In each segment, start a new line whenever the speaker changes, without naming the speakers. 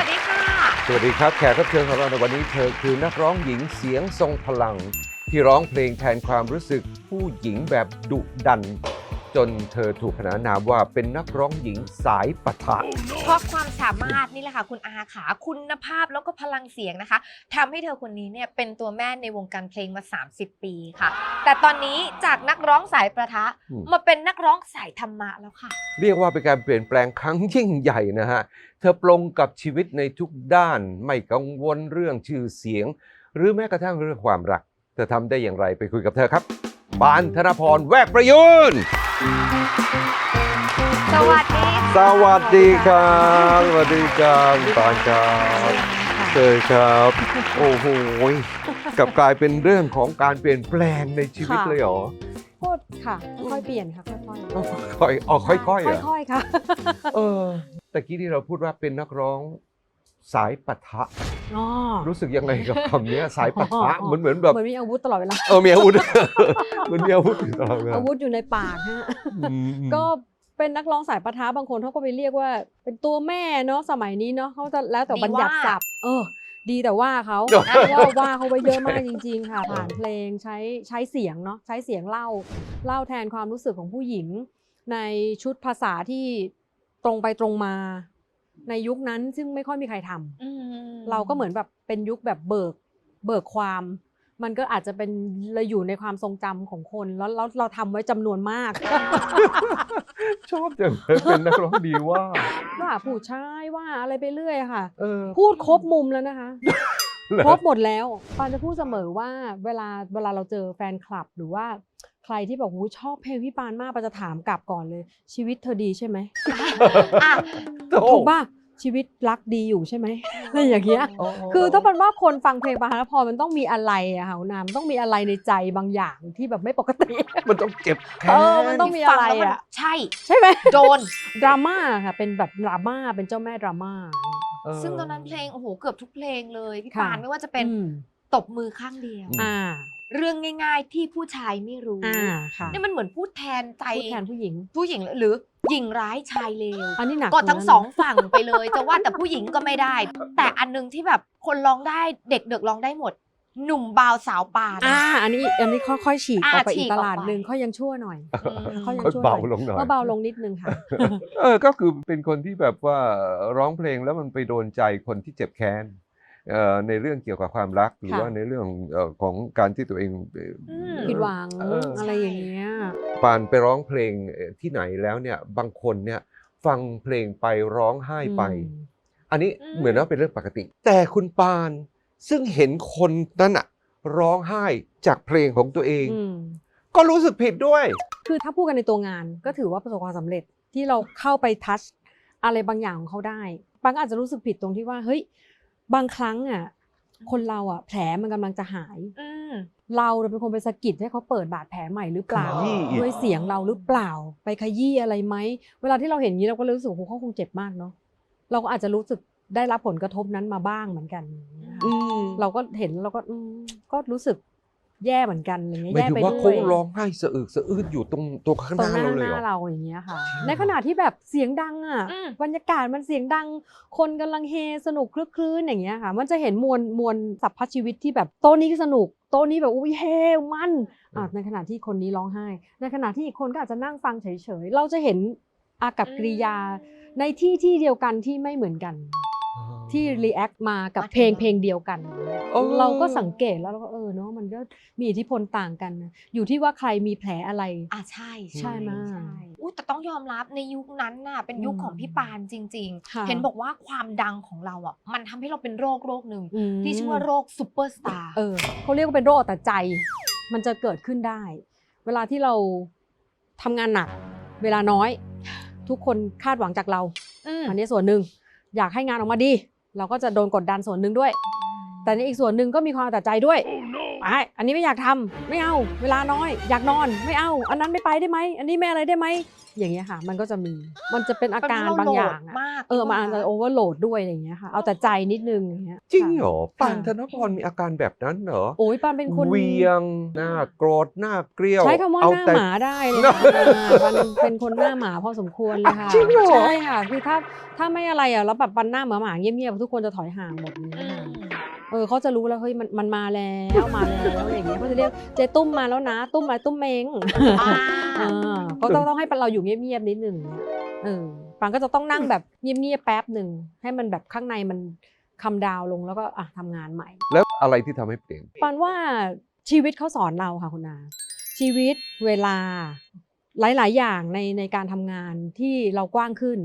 วัสดีค่ะ
สวัสดีครับแขกรับเชิญของเราในวันนี้เธอคือนักร้องหญิงเสียงทรงพลัง ที่ร้องเพลงแทนความรู้สึกผู้หญิงแบบดุดัน จนเธอถูกขนานนามว่าเป็นนักร้องหญิงสายปะทะ
เพราะความสามารถนี่แหละค่ะ คุณอาขาคุณภาพแล้วก็พลังเสียงนะคะทำให้เธอคนนี้เนี่ยเป็นตัวแม่ในวงการเพลงมา 30 ปีค่ะ แต่ตอนนี้จากนักร้องสายประทะ
อืม
มาเป็นนักร้องสายธรรมะแล้วค่ะ
เรียกว่าเป็นการเปลี่ยนแปลงครั้งยิ่งใหญ่นะฮะ เธอปลงกับชีวิตในทุกด้าน ไม่กังวลเรื่องชื่อเสียง หรือแม้กระทั่งเรื่องความรัก เธอทำได้อย่างไรไปคุยกับเธอครับ ปานธนพรแวกประยุน
สวัสดีค่ะ
สวัสดีครับสวัสดีครับปานครับเจอครับ โอ้โหกลับกลายเป็นเรื่องของการเปลี่ยนแปลงในชีวิต
ค่ะ
เลยเหรอ
พูดค่ะ ค่อยๆเปลี่ยนค่ะ ค่อยๆ
ค่อยอ๋อค่อยๆอะ
ค่อยๆค่ะ
เออตะกี้ที่เราพูดว่าเป็นนักร้อง สายปะทะ
อ๋อ
รู้สึกยังไงกับคำเนี้ยสายปะทะ
อ๋อ
เหมือนเหมือนแบบ
เหมือนมีอาวุธตลอดเวลา
เออมีอาวุธเหมือนมีอาวุธอยู่ตลอดเวลา
อาวุธอยู่ในปากฮะ
อืมอืม
ก็เป็นนักร้องสายปะทะบางคนเขาก็ไปเรียกว่า เป็นตัวแม่เนาะสมัยนี้เนาะเขาจะแล้วแต่บัญญัติศัพท์เออ ดีแต่ว่าเขาเพราะว่าว่าเขาไว้เยอะมากจริง ๆ ค่ะผ่านเพลงใช้ใช้เสียงเนาะใช้เสียงเล่าเล่าแทนความรู้สึกของผู้หญิง ในชุดภาษาที่ตรงไปตรงมา ในยุคนั้นซึ่งไม่ค่อยมีใครทำ
อืม
เราก็เหมือนแบบเป็นยุคแบบเบิกเบิกความ มันก็อาจจะเป็นเราอยู่ในความทรงจำของคนแล้วแล้วเราทำไว้จำนวนมาก
ชอบจังเลยเป็นนักร้องดีว่า
ว่าผู้ชายว่าอะไรไปเรื่อยค่ะ
เออ
พูดครบมุมแล้วนะคะ
เหรอ
ครบหมดแล้วปานจะพูดเสมอว่าเวลาเวลาเราเจอแฟนคลับหรือว่าใค รที่บอกหูชอบเพลงพี่ปานมากปานจะถามกลับก่อนเลย ชีวิตเธอดีใช่ไหม
อะ
โอ้
ถูกป่ะชีวิตรักดีอยู่ใช่ไหมอะไรอย่างเงี้ย
โอ้
คือถ้าเป็นว่าคนฟังเพลงปานธนพรมันต้องมีอะไรอะค่ะคุณนามนต้องมีอะไรในใจบางอย่างที่แบบไม่ปกติ
มันต้องเจ็บแค้
เออมัน
น
ต้องมีอะไร
ฟังแล้วมัน
อะ
ใช่
ใช่ไหม
โดน
ดราม่าค่ะเป็นแบบดราม่าเป็นเจ้าแม่ดราม่า
เออ
ซึ่งตอนนั้นเพลงโอ้โหเกือบทุกเพลงเลยพี่
ค่ะ
ปานไม่ว่าจะเป็น
อืม
ตบมือข้างเดียว
อืม
อ่า
เรื่องง่าย ๆ ที่ผู้ชายไม่รู้
อ่าค่ะ
นี่มันเหมือนพูดแทนใจ
พูดแทนผู้หญิง
ผู้หญิงหรือหญิงร้ายชายเลว
อันนี้หนัก
ก็ทั้ง
ว่านั้น
สองฝั่งไปเลย จะว่าแต่ผู้หญิงก็ไม่ได้ แต่อันหนึงที่แบบคนร้องได้เด็กเด็กๆร้องได้หมด หนุ่มบาวสาวปาน
อ่า อันนี้อันนี้ค่อยๆฉีกอ
อ่า
อกไป
ฉี
อีก
ก
ตลาด
ออกไป
หนึ่งเขายังชั่วหน่อย
อืม
เขายัง
ค่อย
ช่วย
เบาลงหน่อย
ก็เบาลงนิดนึงค่ะ
เออก็คือเป็นคนที่แบบว่าร้องเพลงแล้วมันไปโดนใจคนที่เจ็บแค้นเอ่อ ในเรื่องเกี่ยวกับความรัก หรือ
ค่ะ
ว่าในเรื่องเอ่อของการที่ตัวเองเอ่ออ
ม
ผิดหวัง
เอออ
อะไรอย่างเงี้ย
ปานไปร้องเพลงเอ่อที่ไหนแล้วเนี่ยบางคนเนี่ยฟังเพลงไปร้องไห้ไป
อืม
อันนี้
อืม
เหมือนว่าเป็นเรื่องปกติ แต่คุณปานซึ่งเห็นคนนั้นอะร้องไห้จากเพลงของตัวเอง
อืม
ก็รู้สึกผิดด้วย
คือถ้าพูดกันในตัวงานก็ถือว่าประสบความสำเร็จที่เราเข้าไปทัชอะไรบางอย่างของเขาได้ บางก็อาจจะรู้สึกผิดตรงที่ว่าเฮ้ย บางครั้งอะคนเราอะ แผลมันกำลังจะหาย
อืม
เราเป็นคนไปสะกิดให้เขาเปิดบาดแผลใหม่หรือเปล่า
ขยี้อีก
ด้วยเสียงเราหรือเปล่า ไปขยี้อะไรไหมเวลาที่เราเห็นอย่างนี้เราก็เลยรู้สึกว่าโอ้โหเขาคงเจ็บมากเนาะเราก็อาจจะรู้สึกได้รับผลกระทบนั้นมาบ้างเหมือนกัน
อืม
เราก็เห็นเราก็อืมก็รู้สึก แย่เหมือนกันอะไรเงี้ย
หมาย
แย่
ถึง
ไป
ว่า
ด้
เขา
วย
ร้องไห้สะอึกสะอื้นอยู่ตรงตัวข้างห
ตรง
น้า
หน้า
เราเลย
ห
เหร
น้า
อ
เราอย่างเงี้ยค่ะ
ใช่
ในขณะที่แบบเสียงดังอะ
อืม
บรรยากาศมันเสียงดัง คนกำลังเฮสนุกคลึกคลื้นอย่างเงี้ยค่ะ มันจะเห็นมวลมวลสัพพชีวิตที่แบบโต๊ะนี้ก็สนุกโต๊ะนี้แบบอุ้ยเฮมันอะในขณะที่คนนี้ร้องไห้ ในขณะที่อีกคนก็อาจจะนั่งฟังเฉยๆเราจะเห็นอากับกริยา ในที่ที่เดียวกันที่ไม่เหมือนกัน ที่รีแอคมากับเพลงเพลงเดียวกัน
โอ้
เราก็สังเกตแล้วเราก็เออเนาะ มันก็มีอิทธิพลต่างกันนะอยู่ที่ว่าใครมีแผลอะไร
อะใช่
ใช่ไหม
ใช่อุ้ยแต่ต้องยอมรับในยุคนั้นน่ะเป็นยุค
อืม
ของพี่ปานจริง
ค่ะ
ๆเห็นบอกว่าความดังของเราอะมันทำให้เราเป็นโรคโรคหนึ่ง
อืม
ที่ชื่อว่าโรคซูเปอร์สตาร์
เออเขาเรียกว่าเป็นโรคเอาแต่ใจ มันจะเกิดขึ้นได้ เวลาที่เราทำงานหนัก เวลาน้อย ทุกคนคาดหวังจากเรา
ม
อันนี้ส่วนหนึ่งอยากให้งานออกมาดี เราก็จะโดนกดดันส่วนหนึ่งด้วย แต่ในอีกส่วนหนึ่งก็มีความเอาแต่ใจด้วย ไปอันนี้ไม่อยากทำไม่เอา เวลาน้อย อยากนอนไม่เอา อันนั้นไม่ไปได้ไหมอันนี้ไม่อะไรได้ไหมอย่างเงี้ยค่ะ มันก็จะมีมันจะเป็นอาการบางอย่างอะ
มาก
เออมันอาจจะโอเวอร์โหลดด้วยอะไรอย่างเงี้ยค่ะเอาแต่ใจนิดนึงอย่างเงี้ย
จริง
ค่ะ
เหรอปานธนพรมีอาการแบบนั้นเหรอ
โอ้ยปานเป็นคน
เวียงหน้าโกรธหน้าเกลียว
ใช้คำว่า
เอ
หน้า
แต่
หมาได้เลยค่ะอ่าปันเป็นคนหน้าหมาพอสมควรเลยค่ะ
จริงเหรอ
ใช่ค่ะคือถ้าถ้าไม่อะไรอะแล้วแบบปันหน้าหมาหมาเงียบๆทุกคนจะถอยห่างหมดเลย
อื
ค่ะ
ม
เออเขาจะรู้แล้วเฮ้ยมันมันมาแล้วมาแล้วอย่างเงี้ยเขาจะเรียกเจตุ้มมาแล้วนะ ตุ้มอะไรตุ้มเมง
อ่า
เออก็ต้องต้องให้เราอยู่เงียบๆนิดหนึ่งเนี่ยเออปังก็จะต้องนั่งแบบเงียบๆแป๊บหนึ่งให้มันแบบข้างในมันคำดาวลงแล้วก็อะทำงานใหม่
แล้วอะไรที่ทำให้เปลี่ยน
ปันว่าชีวิตเขาสอนเราค่ะคุณอาชีวิตเวลาหลาย ๆ อย่างในในการทำงานที่เรากว้างขึ้น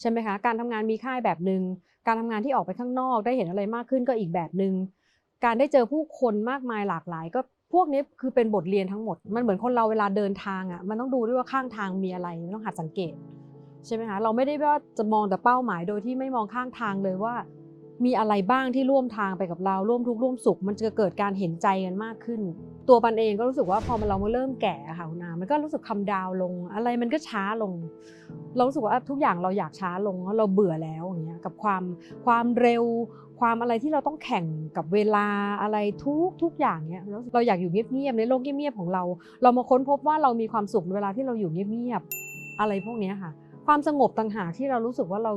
ใช่ไหมคะ การทำงานมีค่ายแบบหนึ่ง การทำงานที่ออกไปข้างนอกได้เห็นอะไรมากขึ้นก็อีกแบบหนึ่งการได้เจอผู้คนมากมายหลากหลาย ก็พวกนี้คือเป็นบทเรียนทั้งหมด มันเหมือนคนเราเวลาเดินทางอะมันต้องดูด้วยว่าข้างทางมีอะไรมันต้องหัดสังเกตใช่ไหมคะเราไม่ได้ว่าจะมองแต่เป้าหมายโดยที่ไม่มองข้างทางเลยว่า มีอะไรบ้างที่ร่วมทางไปกับเราร่วมทุกข์ร่วมสุข มันจะเกิดการเห็นใจกันมากขึ้น ตัวปันเองก็รู้สึกว่าพอมันเรามาเริ่มแก่ค่ะคุณนามันก็รู้สึกคำดาวลง อะไรมันก็ช้าลง เรารู้สึกว่าทุกอย่างเราอยากช้าลงเราเบื่อแล้วอย่างเงี้ยกับความความเร็ว ความอะไรที่เราต้องแข่งกับเวลาอะไรทุกทุกอย่างเนี้ยแล้วเราอยากอยู่เงียบๆในโลกเงียบๆของเรา เรามาค้นพบว่าเรามีความสุขเวลาที่เราอยู่เงียบๆอะไรพวกนี้ค่ะ ความสงบต่างหากที่เรารู้สึกว่าเรา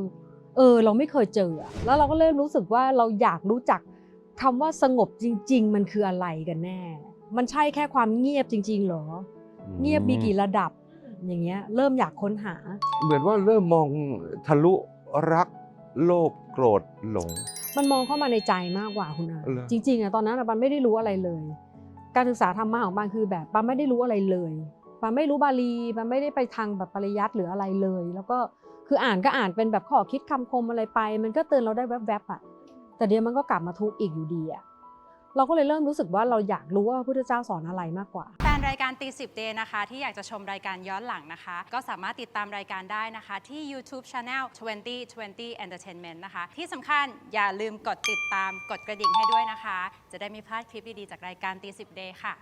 เออเราไม่เคยเจออะแล้วเราก็เริ่มรู้สึกว่าเราอยากรู้จักคำว่าสงบจริง ๆ มันคืออะไรกันแน่ มันใช่แค่ความเงียบจริงๆเหรอ เงียบมีกี่ระดับ อย่างเงี้ยเริ่มอยากค้นหา
เหมือนว่าเริ่มมองทะลุรักโลภโกรธหลง
มันมองเข้ามาในใจมากกว่าคุณอา
เหรอ
จริงๆอะตอนนั้นอะปันไม่ได้รู้อะไรเลย การศึกษาธรรมะของปันคือแบบปันไม่ได้รู้อะไรเลยปันไม่รู้บาลีปันไม่ได้ไปทางแบบปริยัติหรืออะไรเลย แล้วก็ คืออ่านก็อ่านเป็นแบบข้อคิดคำคมอะไรไป มันก็เตือนเราได้แวบๆอะแต่เดี๋ยวมันก็กลับมาทุกข์อีกอยู่ดีอะเราก็เลยเริ่มรู้สึกว่าเราอยากรู้ว่าพระพุทธเจ้าสอนอะไรมากกว่า
แฟนรายการตีสิบเดนะคะ ที่อยากจะชมรายการย้อนหลังนะคะ ก็สามารถติดตามรายการได้นะคะ ที่ YouTube Channel 2020 Entertainment นะคะ ที่สำคัญอย่าลืมกดติดตามกดกระดิ่งให้ด้วยนะคะ จะได้ไม่พลาดคลิปดี ๆ จากรายการตีสิบเดค่ะ